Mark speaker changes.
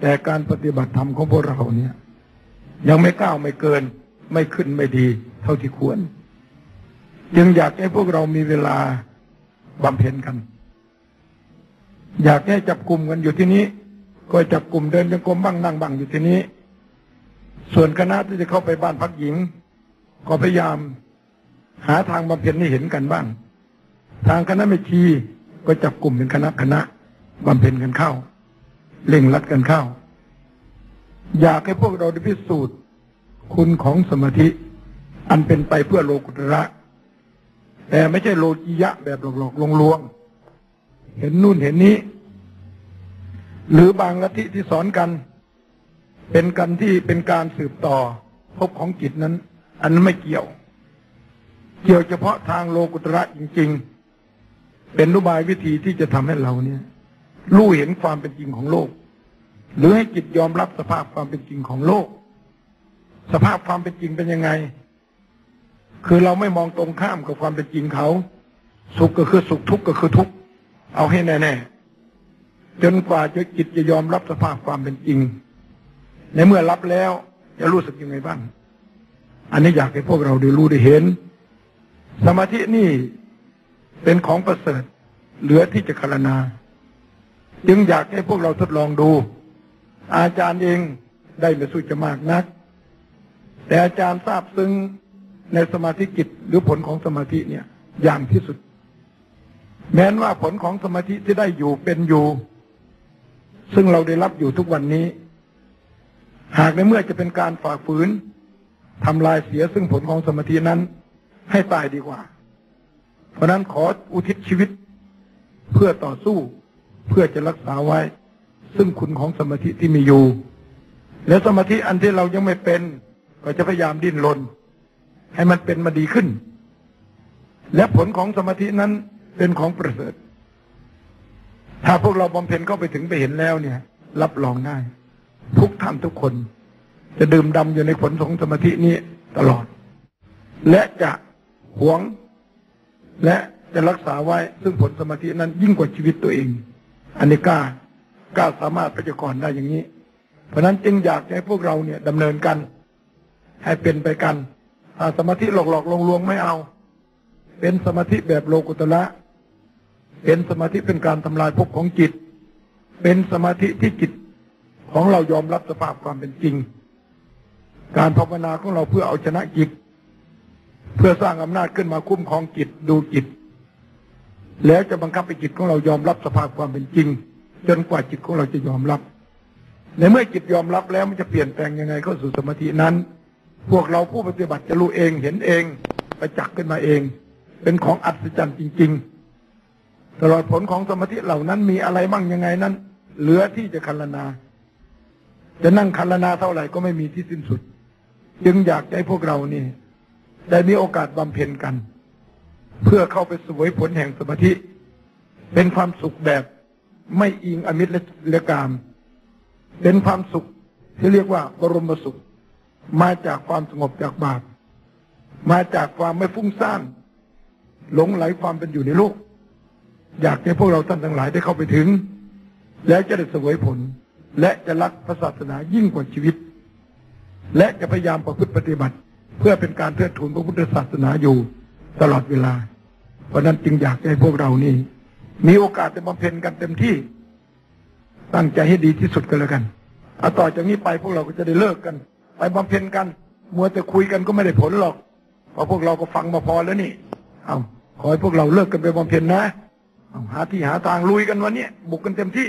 Speaker 1: แต่การปฏิบัติธรรมของพวกเราเนี่ย ยังไม่ก้าวไม่เกิน ไม่ขึ้นไม่ดี เท่าที่ควร จึงอยากให้พวกเรามีเวลาบำเพ็ญกัน อยากให้จับกลุ่มกันอยู่ที่นี้ ก็จับกลุ่มเดินจงกรมบ้างนั่งบ้างอยู่ที่นี้ ส่วนคณะที่จะเข้าไปบ้านพักหญิง ก็พยายามหาทางบำเพ็ญให้เห็นกันบ้าง ทางคณะไม่ชีก็จับกลุ่มเป็นคณะคณะบำเพ็ญกันเข้า เล่งรัดกันเข้า อยากให้พวกเราได้พิสูจน์ คุณของสมาธิ อันเป็นไปเพื่อโลกุตระ แต่ไม่ใช่โลกิยะแบบหลอกๆลวงๆเห็นนู่นเห็นนี้ หรือบางลัทธิที่สอนกัน เป็นกันที่เป็นการสืบต่อพบของจิตนั้น อันนั้นไม่เกี่ยว เกี่ยวเฉพาะทางโลกุตระจริง ๆ เป็นนุบายวิธีที่จะทำให้เราเนี่ย รู้เห็นความเป็นจริงของโลก หรือให้จิตยอมรับสภาพความเป็นจริงของโลก สภาพความเป็นจริงเป็นยังไง คือเราไม่มองตรงข้ามกับความเป็นจริงเขา สุขก็คือสุขทุกข์ก็คือทุกข์เอาให้แน่ๆจนกว่าจะจิตจะยอมรับสภาพความเป็นจริง ในเมื่อรับแล้วจะรู้สึกยังไงบ้าง อันนี้อยากให้พวกเราได้รู้ได้เห็น สมาธินี่เป็นของประเสริฐ เหลือที่จะคารนา จึงอยากให้พวกเราทดลองดู อาจารย์เองได้ไม่สู้จะมากนัก แต่อาจารย์ทราบซึ้งในสมาธิกิจหรือผลของสมาธิเนี่ย อย่างที่สุด แม้นว่าผลของสมาธิที่ได้อยู่เป็นอยู่ ซึ่งเราได้รับอยู่ทุกวันนี้ หากในเมื่อจะเป็นการฝ่าฝืนทำลายเสียซึ่งผลของสมาธินั้น ให้ตายดีกว่า เพราะนั้นขออุทิศชีวิตเพื่อต่อสู้ เพื่อจะรักษาไว้ ซึ่งคุณของสมาธิที่มีอยู่ และสมาธิอันที่เรายังไม่เป็น ก็จะพยายามดิ้นรนให้มันเป็นมาดีขึ้น และผลของสมาธินั้นเป็นของประเสริฐ ถ้าพวกเราบำเพ็ญเข้าไปถึงไปเห็นแล้วเนี่ย รับรองได้ ทุกท่านทุกคน จะดื่มดำอยู่ในผลของสมาธินี้ตลอด และจะหวง และจะรักษาไว้ซึ่งผลสมาธินั้นยิ่งกว่าชีวิตตัวเอง อันนี้กล้ากล้าสามารถพยากรณ์ได้อย่างนี้ เพราะนั้นจึงอยากให้พวกเราเนี่ยดำเนินกัน ให้เป็นไปกันถ้าสมาธิหลอกหลอกลวงลวงไม่เอา เป็นสมาธิแบบโลกุตละเป็นสมาธิเป็นการทำลายภพของจิต เป็นสมาธิที่จิตของเรายอมรับสภาพความเป็นจริง การภาวนาของเราเพื่อเอาชนะจิต เพื่อสร้างอำนาจขึ้นมาคุ้มครองจิตดูจิต แล้วจะบังคับให้จิตของเรายอมรับสภาพความเป็นจริง จนกว่าจิตของเราจะยอมรับ ในเมื่อจิตยอมรับแล้วมันจะเปลี่ยนแปลงยังไงเข้าสู่สมาธินั้น พวกเราผู้ปฏิบัติจะรู้เองเห็นเองประจักษ์ขึ้นมาเอง เป็นของอัศจรรย์จริง ๆ ตลอดผลของสมาธิเหล่านั้นมีอะไรบ้างยังไงนั้น เหลือที่จะคันนา จะนั่งคันนาเท่าไหร่ก็ไม่มีที่สิ้นสุด จึงอยากให้พวกเรานี่ได้มีโอกาสบำเพ็ญกัน เพื่อเข้าไปสวยผลแห่งสมาธิ เป็นความสุขแบบไม่อิงอมิตรและกาม เป็นความสุขที่เรียกว่าบรมสุข มาจากความสงบจากบาปมาจากความไม่ฟุ้งซ่านหลงไหลความเป็นอยู่ในโลก อยากให้พวกเราท่านทั้งหลายได้เข้าไปถึง แล้วจะได้สวยผล และจะรักพระศาสนายิ่งกว่าชีวิต และจะพยายามประพฤติปฏิบัติ เพื่อเป็นการเทิดทูนพระพุทธศาสนาอยู่ ตลอดเวลา เพราะนั้นจึงอยากให้พวกเรานี่ มีโอกาสจะบำเพ็ญกันเต็มที่ ตั้งใจให้ดีที่สุดกันแล้วกันเอาต่อจากนี้ไปพวกเราก็จะได้เลิกกัน ไปบำเพ็ญกันมัวแต่คุยกันก็ไม่ได้ผลหรอกเพราะพวกเราก็ฟังมาพอแล้วนี่ เอาขอให้พวกเราเลิกกันไปบำเพ็ญนะเอาหาที่หาทางลุยกันวันนี้บุกกันเต็มที่